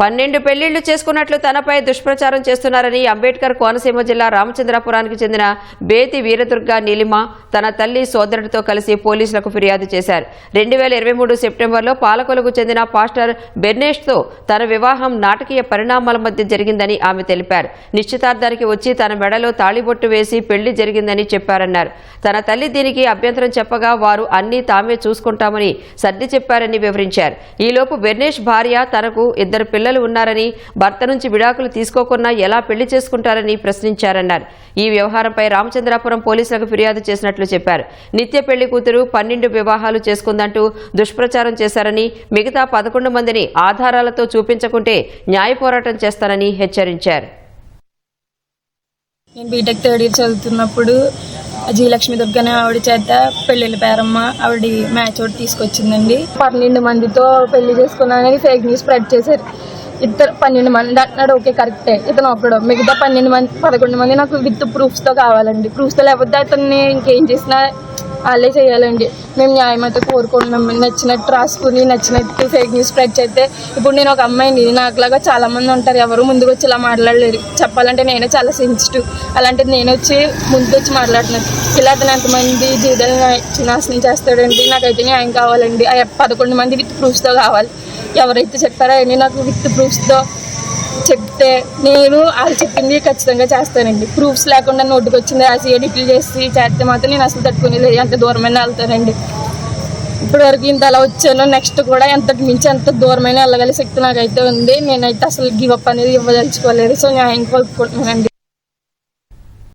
పన్నెండు పెళ్ళిళ్ళు చేసుకున్నట్లు తనపై దుష్ప్రచారం చేస్తున్నారని అంబేద్కర్ కోనసీమ జిల్లా రామచంద్రపురానికి చెందిన బేతి వీరదుర్గ నీలిమ తన తల్లి సోదరుడితో కలిసి పోలీసులకు ఫిర్యాదు చేశారు. రెండు వేల ఇరవై మూడు సెప్టెంబర్లో పాలకొలకు చెందిన పాస్టర్ బెర్నేష్తో తన వివాహం నాటకీయ పరిణామాల మధ్య జరిగిందని ఆమె తెలిపారు. నిశ్చితార్థానికి వచ్చి తన మెడలో తాళిబొట్టు వేసి పెళ్ళి జరిగిందని చెప్పారన్నారు. తన తల్లి దీనికి అభ్యంతరం చెప్పగా వారు అన్నీ తామే చూసుకుంటామని సర్ది చెప్పారని వివరించారు. ఈలోపు బెర్నేష్ భార్య తనకు ఇద్దరు పిల్లలు ఉన్నారని భర్త నుంచి విడాకులు తీసుకోకుండా ఎలా పెళ్ళి చేసుకుంటారని ప్రశ్నించారన్నారు. ఈ వ్యవహారంపై రామచంద్రాపురం పోలీసులకు ఫిర్యాదు చేసినట్లు చెప్పారు. నిత్య పెళ్ళి కూతురు పన్నెండు వివాహాలు చేసుకుందంటూ దుష్ప్రచారం చేశారని మిగతా పదకొండు మందిని ఆధారాలతో చూపించకుంటే న్యాయ పోరాటం చేస్తానని హెచ్చరించారు. నేను బీటెక్ థర్డ్ ఇయర్ చదువుతున్నప్పుడు జీలక్ష్మి దుర్గ ఆవిడ చేత పెళ్ళిళ్ళ పేరమ్మ ఆవిడ మ్యాచ్ ఒకటి తీసుకొచ్చిందండి. పన్నెండు మందితో పెళ్ళి చేసుకున్నానని ఫేక్ న్యూస్ స్ప్రెడ్ చేశారు. ఇద్దరు పన్నెండు మంది అంటున్నాడు ఓకే కరెక్టే ఇతను ఒక్కడు. మిగతా పన్నెండు మంది పదకొండు మంది నాకు విత్ ప్రూఫ్స్తో కావాలండి. ప్రూఫ్స్తో లేకపోతే అతన్ని ఇంకేం చేసినా వాళ్ళే చేయాలండి. మేము న్యాయం అయితే కోరుకుంటున్నాం నచ్చినట్టు రాసుకుని నచ్చినట్టు ఫేక్ న్యూస్ స్ప్రెడ్ చేస్తే ఇప్పుడు నేను ఒక అమ్మాయిని. నాకులాగా చాలామంది ఉంటారు. ఎవరు ముందుకు వచ్చి ఇలా మాట్లాడలేరు చెప్పాలంటే నేనే చాలా సెన్సిటివ్ అలాంటిది నేను వచ్చి ముందుకు వచ్చి మాట్లాడుతున్నాను. ఇలా అతను ఎంతమంది జీవితాలను నాశనం చేస్తాడండి? నాకైతే న్యాయం కావాలండి. పదకొండు మంది విత్ ప్రూఫ్స్తో కావాలి. ఎవరైతే చెప్పారో అవన్నీ నాకు విత్ ప్రూఫ్స్తో చెప్తే నేను వాళ్ళు చెప్పింది ఖచ్చితంగా చేస్తానండి. ప్రూఫ్స్ లేకుండా నోటికి వచ్చింది రాసి ఎడిట్లు చేసి చేస్తే మాత్రం నేను అసలు తట్టుకునేది ఎంత దూరమైనా వెళ్తానండి. ఇప్పటి వరకు ఇంత అలా వచ్చాను. నెక్స్ట్ కూడా ఎంతకు మించి ఎంత దూరమైన వెళ్ళగల శక్తి నాకైతే ఉంది. నేనైతే అసలు గివప్ అనేది ఇవ్వదలుచుకోలేదు. సో న్యాయం కోరుకుంటున్నానండి.